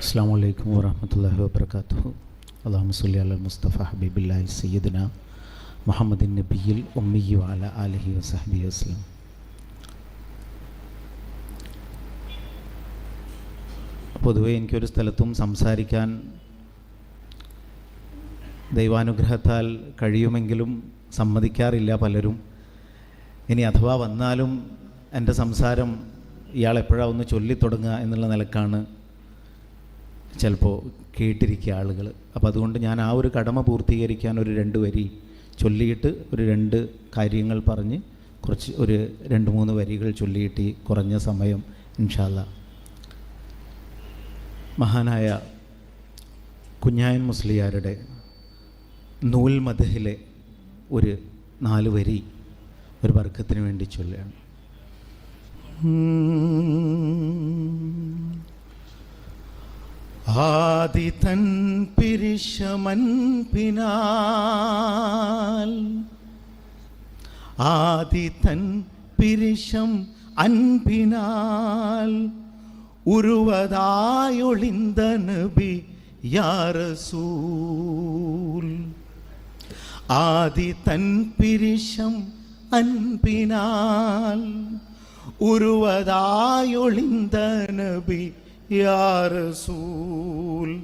അസ്സാം വലൈക്കും വാഹമത്തല്ലാഹി വാബർക്കാത്തു അള്ളാഹു സുല്ലി അല മുസ്തഫ ഹബീബില്ലാഹി സയ്യിദന മുഹമ്മദിൻ നബിയിൽ ഉമ്മിയു അല അലഹി വസഹബി വസ്ലം പൊതുവേ എനിക്കൊരു സ്ഥലത്തും സംസാരിക്കാൻ ദൈവാനുഗ്രഹത്താൽ കഴിയുമെങ്കിലും സമ്മതിക്കാറില്ല പലരും. ഇനി അഥവാ വന്നാലും എന്റെ സംസാരം ഇയാൾ എപ്പോഴാണ് ഒന്ന് ചൊല്ലിത്തുടങ്ങുക എന്നുള്ള നിലക്കാണ് ചിലപ്പോൾ കേട്ടിരിക്കുക ആളുകൾ. അപ്പോൾ അതുകൊണ്ട് ഞാൻ ആ ഒരു കടമ പൂർത്തീകരിക്കാൻ ഒരു രണ്ട് വരി ചൊല്ലിയിട്ട് ഒരു രണ്ട് കാര്യങ്ങൾ പറഞ്ഞ് കുറച്ച് ഒരു രണ്ട് മൂന്ന് വരികൾ ചൊല്ലിയിട്ട് ഈ കുറഞ്ഞ സമയം ഇൻഷാല്ല മഹാനായ കുഞ്ഞായൻ മുസ്ലിയാരുടെ നൂൽ മദഹിലെ ഒരു നാല് വരി ഒരു വർക്കത്തിന് വേണ്ടി ചൊല്ലുകയാണ്. ஆதி தன் பிரிஷமன்பினால் ஆதி தன் பிரிஷம் அன்பினால். உருவதாயொழிந்த நபி யார சூல் ஆதி தன் பிரிஷம் அன்பினால். உருவதாயொழிந்த நபி യാറസൂൽ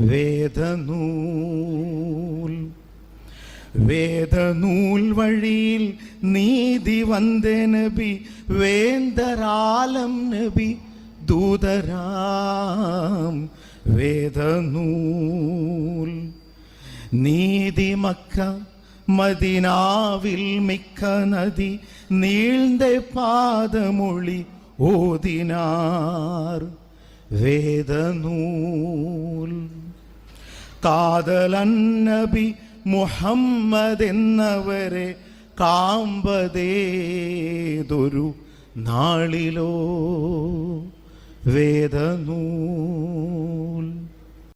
വേദനൂൽ. വേദനൂൽ വഴിയിൽ നീതി വന്ദ നബി വേന്ദരാലം നബി ദൂതരാം. വേദനൂൽ. നീതി മക്ക മദിനാവിൽ മിക്ക നദി നീഴ്ந்த പാദമൊളി ഓതിനാർ. വേദനൂൽ. കാതലന്നബി മുഹമ്മദ് എന്നവരെ കാമ്പതേതൊരു നാളിലോ. വേദനൂൽ